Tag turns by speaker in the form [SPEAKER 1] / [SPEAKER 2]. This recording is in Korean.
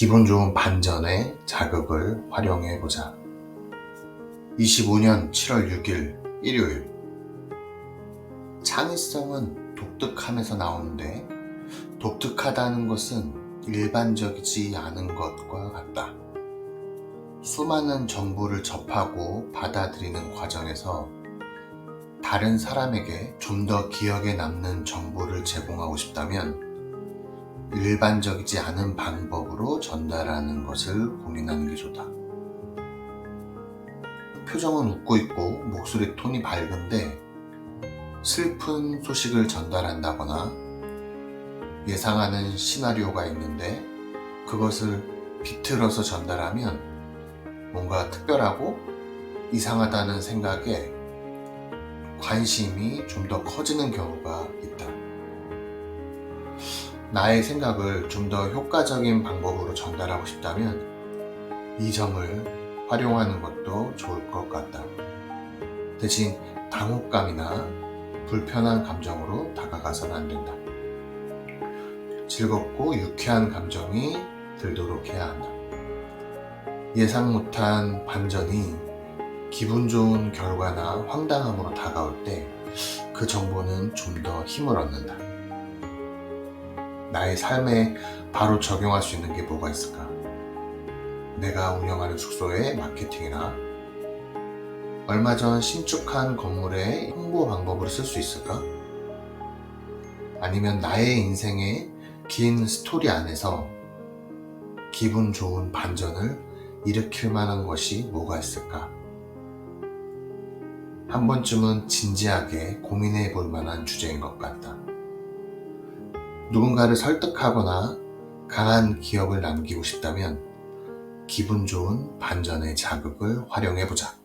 [SPEAKER 1] 기분 좋은 반전의 자극을 활용해 보자. 25년 7월 6일 일요일. 창의성은 독특함에서 나오는데 독특하다는 것은 일반적이지 않은 것과 같다. 수많은 정보를 접하고 받아들이는 과정에서 다른 사람에게 좀 더 기억에 남는 정보를 제공하고 싶다면 일반적이지 않은 방법으로 전달하는 것을 고민하는 게 좋다. 표정은 웃고 있고 목소리 톤이 밝은데 슬픈 소식을 전달한다거나 예상하는 시나리오가 있는데 그것을 비틀어서 전달하면 뭔가 특별하고 이상하다는 생각에 관심이 좀 더 커지는 경우가 있다. 나의 생각을 좀 더 효과적인 방법으로 전달하고 싶다면 이 점을 활용하는 것도 좋을 것 같다. 대신 당혹감이나 불편한 감정으로 다가가서는 안 된다. 즐겁고 유쾌한 감정이 들도록 해야 한다. 예상 못한 반전이 기분 좋은 결과나 황당함으로 다가올 때 그 정보는 좀 더 힘을 얻는다. 나의 삶에 바로 적용할 수 있는 게 뭐가 있을까? 내가 운영하는 숙소의 마케팅이나 얼마 전 신축한 건물의 홍보 방법으로 쓸 수 있을까? 아니면 나의 인생의 긴 스토리 안에서 기분 좋은 반전을 일으킬 만한 것이 뭐가 있을까? 한 번쯤은 진지하게 고민해 볼 만한 주제인 것 같다. 누군가를 설득하거나 강한 기억을 남기고 싶다면 기분 좋은 반전의 자극을 활용해 보자.